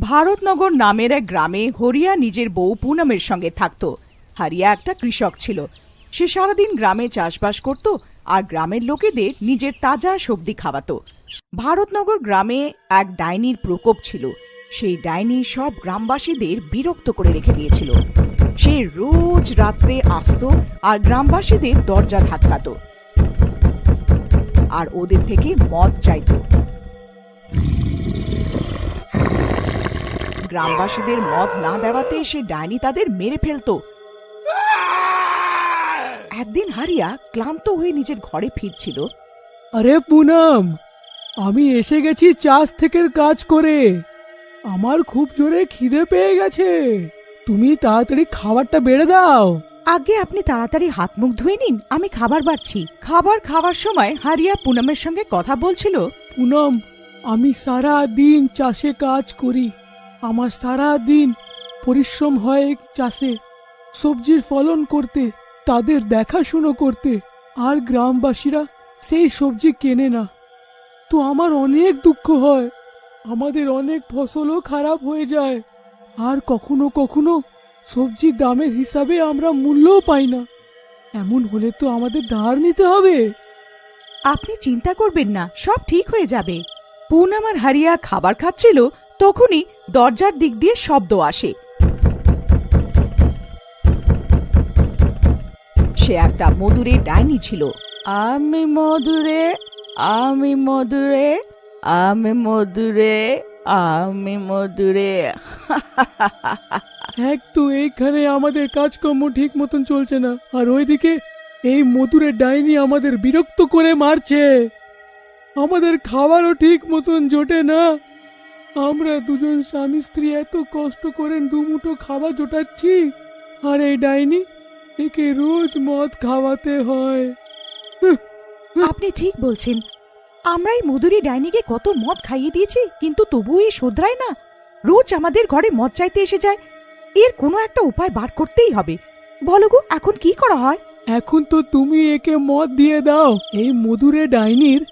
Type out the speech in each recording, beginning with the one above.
ভারতনগর নামের এক গ্রামে হরিয়া নিজের বউ পুনমের সঙ্গে থাকত। হারিয়া একটা কৃষক ছিল। সে সারাদিন গ্রামে চাষবাস করত আর গ্রামের লোকেদের নিজের তাজা সবজি খাওয়াতো। ভারতনগর গ্রামে এক ডাইনির প্রকোপ ছিল। সেই ডাইনি সব গ্রামবাসীদের বিরক্ত করে রেখে দিয়েছিল। সে রোজ রাত্রে আসতো আর গ্রামবাসীদের দরজা ধাক্কাতো। আর ওদের থেকে মদ চাইতো। গ্রামবাসীদের মদ না দেওয়াতে সে ডাইনি তাদের মেরে ফেলতো। একদিন হারিয়া ক্লান্ত হয়ে নিজের ঘরে ফিরছিল। আরে পুনম আমি এসে গেছি চাষ থেকে কাজ করে। আমার খুব জোরে খিদে পেয়ে গেছে। তুমি তাড়াতাড়ি খাবারটা বেড়ে দাও। আগে আপনি তাড়াতাড়ি হাত মুখ ধুয়ে নিন আমি খাবার বাড়ছি। খাবার খাওয়ার সময় হারিয়া পুনমের সঙ্গে কথা বলছিল। পুনম আমি সারা দিন চাষে কাজ করি। আমার সারা দিন পরিশ্রম হয় চাষে। সবজির ফলন করতে, তাদের দেখাশুনো করতে। আর গ্রামবাসীরা সেই সবজি কেনে না। তো আমার অনেক দুঃখ হয়। আমাদের অনেক ফসলও খারাপ হয়ে যায়। আর কখনো কখনো সবজির দামের হিসাবে আমরা মূল্যও পাই না। এমন হলে তো আমাদের ধার নিতে হবে। আপনি চিন্তা করবেন না, সব ঠিক হয়ে যাবে। পুনম আমার হারিয়া খাবার খাচ্ছিল, তখনই দরজার দিক দিয়ে শব্দ আসে। সে একটা মধুরে ডাইনি ছিল। আমি মধুরে আমি মধুরে আমি মধুরে আমি মধুরে। এক তো এইখানে আমাদের কাজকর্ম ঠিক মতন চলছে না আর ওইদিকে এই মধুরের ডাইনি আমাদের বিরক্ত করে মারছে। আমাদের খাবারও ঠিক মতন জোটে না। আমরা দুজন স্বামী স্ত্রী এত কষ্ট করে দুমুঠো খাবার জোটাচ্ছি। আর এই ডাইনি একে রোজ মদ খাওয়াতে হয়। আপনি ঠিক বলছেন। আমরা এই মধুরী ডাইনিকে কত মদ খাইয়ে দিয়েছি কিন্তু তবুও এ শোধরায় না। রোজ আমাদের ঘরে মদ চাইতে এসে যায়। এর কোনো একটা উপায় বার করতেই হবে। বলো গো এখন কি করা হয়? এখন তো তুমি একে মদ দিয়ে দাও। এই মধুরে ডাইনির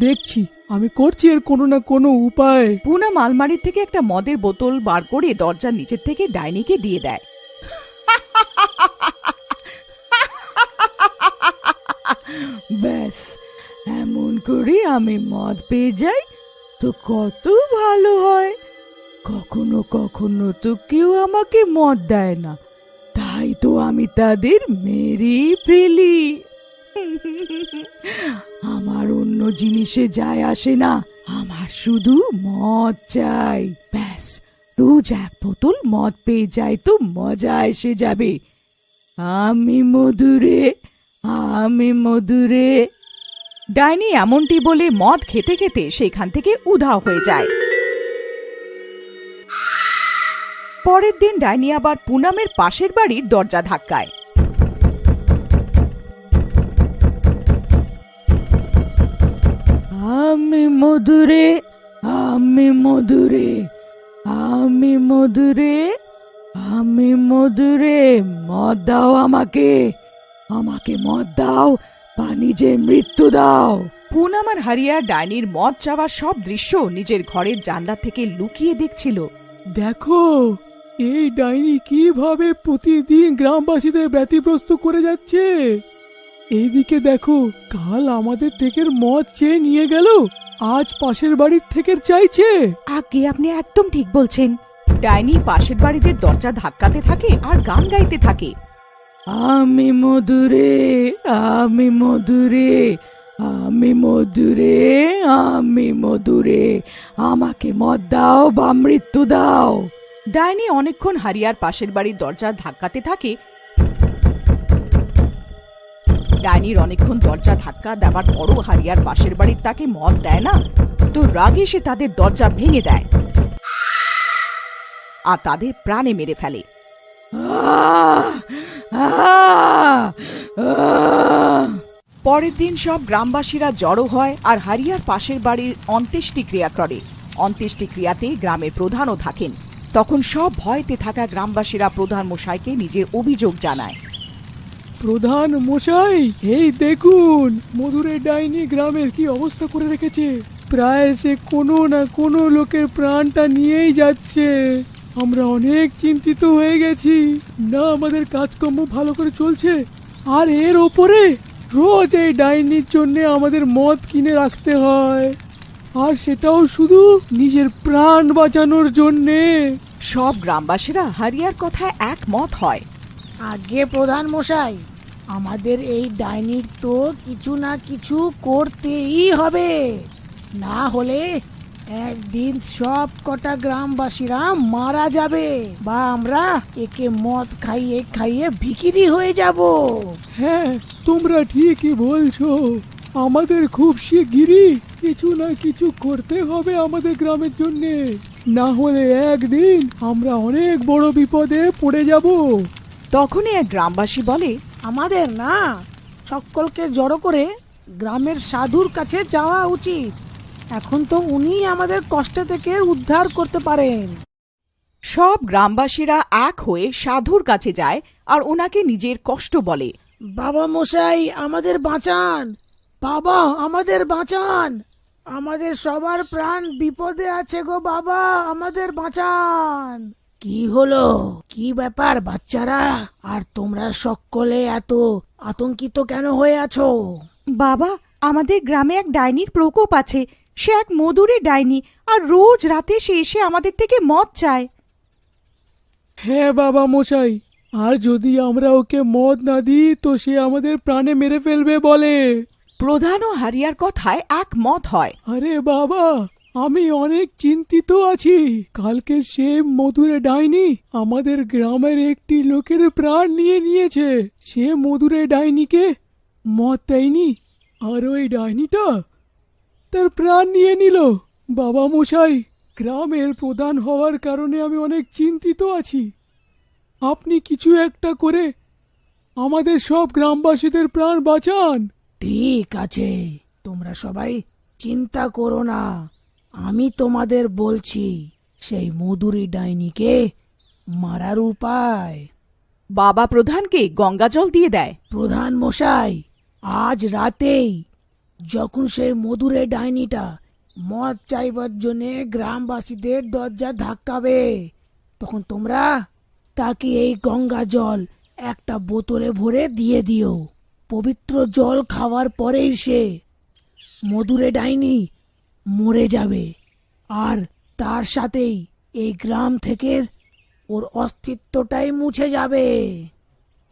দেখছি। আমি করছি এর কোনো না কোনো উপায়। পুনাম আলমারির থেকে একটা মদের বোতল বার করে দরজার নিচের থেকে ডাইনিকে দিয়ে দেয়। ব্যাস, এমন করে আমি মদ পেয়ে যাই, তো কত ভালো হয়। কখনো কখনো তো কেউ আমাকে মদ দেয় না, তাই তো আমি তাদের মেরেই ফেলি। আমার অন্য জিনিসে যায় আসে না। আমার শুধু মদ চাই। ব্যাস, রোজ এক বোতল মদ পেয়ে যাই তো মজা এসে যাবে। আমি মধুরে আমি মধুরে। ডাইনি এমনটি বলে মদ খেতে খেতে সেখান থেকে উধাও হয়ে যায়। পরের দিন ডাইনি আবার পুনামের পাশের বাড়ির দরজা ধাক্কায়। মধুরে আমি মধুরে আমি মধুরে আমি মধুরে মদ দাও আমাকে আমাকে মদ দাও বা নিজের মৃত্যু দাও। পুনাম আর হারিয়া ডাইনির মদ চাওয়ার সব দৃশ্য নিজের ঘরের জানলা থেকে লুকিয়ে দেখছিল। দেখো এই ডাইনি কীভাবে প্রতিদিন গ্রামবাসীদের ব্যতিগ্রস্ত করে যাচ্ছে? এইদিকে দেখো কাল আমাদের থেকে মদ চেয়ে নিয়ে গেল। আজ পাশের বাড়ির থেকে চাইছে। আগে আপনি একদম ঠিক বলছেন। ডাইনি পাশের বাড়িদের দরজা ধাক্কাতে থাকে আর গান গাইতে থাকে। আমি মধুরে আমি মধুরে আমি মধুরে আমি মধুরে আমাকে মদ দাও বা মৃত্যু দাও। ডাইনি অনেকক্ষণ হারিয়ার পাশের বাড়ির দরজা ধাক্কাতে থাকে। ডাইনির অনেকক্ষণ দরজা ধাক্কা দেওয়ার পরও হারিয়ার পাশের বাড়ির তাকে মদ দেয় না। তো রাগে সে তাদের দরজা ভেঙে দেয় আর তাদের প্রাণে মেরে ফেলে! পরের দিন সব গ্রামবাসীরা জড়ো হয় আর হারিয়ার পাশের বাড়ির অন্ত্যেষ্টি ক্রিয়া করে। অন্ত্যেষ্টি ক্রিয়াতে গ্রামের প্রধানও থাকেন। তখন সব ভয়তে থাকা গ্রামবাসীরা প্রধান মশাইকে নিজের অভিযোগ জানায়। প্রধান মশাই এই দেখুন মধুরে ডাইনি গ্রামের কি অবস্থা করে রেখেছে। প্রায় সে কোনো না কোনো লোকের প্রাণটা নিয়েই যাচ্ছে। আমরা অনেক চিন্তিত হয়ে গেছি। না আমাদের কাজকর্ম ভালো করে চলছে। আর এর ওপরে রোজ এই ডাইনির জন্য আমাদের মদ কিনে রাখতে হয়। আর সেটাও শুধু নিজের প্রাণ বাঁচানোর জন্যে। সব গ্রামবাসীরা হারিয়ার কথায় একমত হয়। আগে প্রধান মশাই আমাদের এই ডাইনির তো কিছু না কিছু করতেই হবে। না হলে একদিন সব কটা গ্রামবাসীরা মারা যাবে বা আমরা একে মদ খাইয়ে খাইয়ে ভিকিরি হয়ে যাব। হ্যাঁ তোমরা ঠিকই বলছো। আমাদের খুব শিগগিরই কিছু না কিছু করতে হবে আমাদের গ্রামের জন্য। না হলে একদিন আমরা অনেক বড় বিপদে পড়ে যাব। তখনই এক গ্রামবাসী বলে আমাদের না সকলকে জড়ো করে গ্রামের সাধুর কাছে যাওয়া উচিত। এখন তো উনি আমাদের কষ্ট থেকে উদ্ধার করতে পারেন। সব গ্রামবাসীরা এক হয়ে সাধুর কাছে যায় আর ওনাকে নিজের কষ্ট বলে। বাবা মশাই আমাদের বাঁচান! বাবা আমাদের বাঁচান! আমাদের সবার প্রাণ বিপদে আছে গো বাবা আমাদের বাঁচান! কি হলো? কি ব্যাপার বাচ্চারা? আর তোমরা সকলে এত আতঙ্কিত কেন হয়ে আছো? বাবা আমাদের গ্রামে এক ডাইনির প্রকোপ আছে। সে এক মধুরে ডাইনি আর রোজ রাতে সে এসে আমাদের থেকে মদ চায়। হ্যাঁ বাবা মশাই আর যদি আমরা ওকে মদ না দিই তো সে আমাদের প্রাণে মেরে ফেলবে বলে। প্রধান ও হারিয়ার কথায় এক মত হয়। আরে বাবা আমি অনেক চিন্তিত আছি। কালকে সে মধুরে ডাইনি আমাদের গ্রামের একটি লোকের প্রাণ নিয়ে নিয়েছে। সে মধুরে ডাইনিকে মত দেয়নি, আর ওই ডাইনিটা তার প্রাণ নিয়ে নিল। বাবা মশাই, গ্রামের প্রধান হওয়ার কারণে আমি অনেক চিন্তিত আছি। আপনি কিছু একটা করে আমাদের সব গ্রামবাসীদের প্রাণ বাঁচান। ঠিক আছে, তোমরা সবাই চিন্তা করো না। আমি তোমাদের বলছি সেই মধুরী ডাইনিকে মারার উপায়। বাবা প্রধানকে গঙ্গা জল দিয়ে দেয়। প্রধান মশাই আজ রাতেই যখন সেই মধুরে ডাইনিটা মদ চাইবার জন্য গ্রামবাসীদের দরজা ধাক্কাবে তখন তোমরা তাকে এই গঙ্গা জল একটা বোতলে ভরে দিয়ে দিও। পবিত্র জল খাওয়ার পরেই সে মধুরে ডাইনি মরে যাবে। আর তার সাথেই এই গ্রাম থেকে ওর অস্তিত্বটাই মুছে যাবে।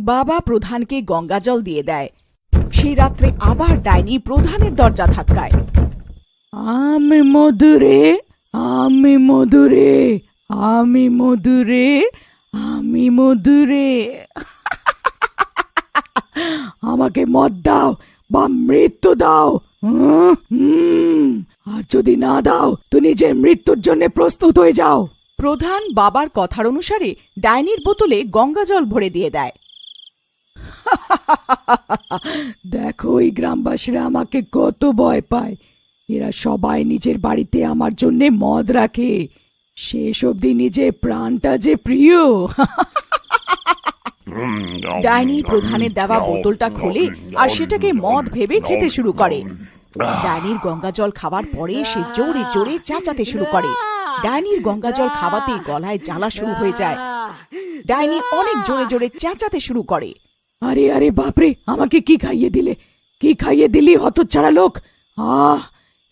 বাবা প্রধানকে গঙ্গা জল দিয়ে দেয়। সেই রাত্রে আবার ডাইনি প্রধানের দরজা ধাক্কায়। আমি মধুরে আমি মধুরে আমি মধুরে আমি মধুরে। আমাকে মদ দাও বা মৃত্যু দাও। হুম, আর যদি না দাও তো নিজের মৃত্যুর জন্য প্রস্তুত হয়ে যাও। প্রধান বাবার কথার অনুসারে ডাইনির বোতলে গঙ্গা জল ভরে দিয়ে দেয়। দেখো এই গ্রামবাসীরা আমাকে কত ভয় পায়। এরা সবাই নিজের বাড়িতে আমার জন্য মদ রাখে। শেষ অবধি নিজের প্রাণটা যে প্রিয়। ডাইনি প্রধানের দেওয়া বোতলটা খোলে আর সেটাকে মদ ভেবে খেতে শুরু করে। ডাইনির গঙ্গা জল খাওয়ার পরে সে জোরে জোরে চাচাতে শুরু করে। ডাইনির গঙ্গা জল খাওয়াতে গলায় জ্বালা শুরু হয়ে যায়। ডাইনি অনেক জোরে জোরে চেঁচাতে শুরু করে। আরে আরে বাপরে, আমাকে কি খাইয়ে দিলে? কি খাইয়ে দিলি, হতচ্ছাড়া লোক? আহ,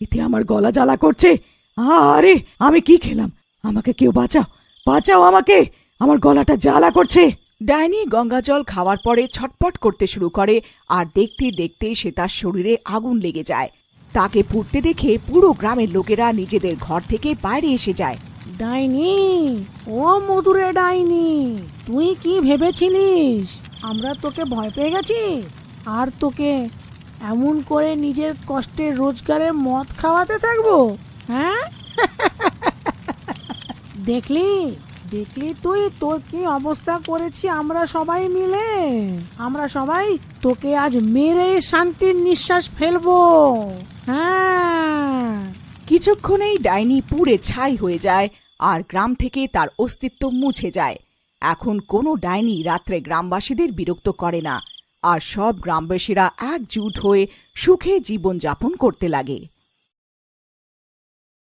এতে আমার গলা জ্বালা করছে। আরে, আমি কি খেলাম? আমাকে কেউ বাঁচাও। বাঁচাও আমাকে! আমার গলাটা জ্বালা করছে। ডাইনি গঙ্গা জল খাওয়ার পরে ছটপট করতে শুরু করে, আর দেখতে দেখতে সে তার শরীরে আগুন লেগে যায়। তাকে পুড়তে দেখে পুরো গ্রামের লোকেরা নিজেদের ঘর থেকে বাইরে এসে যায়। ডাইনি, ও মধুরে ডাইনি, তুই কি ভেবেছিলিস? আমরা তোকে ভয় পেয়ে গেছি। আর তোকে এমন করে নিজের কষ্টের রোজগারে মদ খাওয়াতে থাকব হ্যাঁ? দেখলি? দেখলি তুই? তোর কি অবস্থা করেছি আমরা সবাই মিলে? আমরা সবাই তোকে আজ মেরে শান্তির নিঃশ্বাস ফেলব। হ্যাঁ। কিছুক্ষণেই ডাইনি পুড়ে ছাই হয়ে যায় আর গ্রাম থেকে তার অস্তিত্ব মুছে যায়। এখন কোনো ডাইনি রাত্রে গ্রামবাসীদের বিরক্ত করে না। আর সব গ্রামবাসীরা একজুট হয়ে সুখে জীবনযাপন করতে লাগে।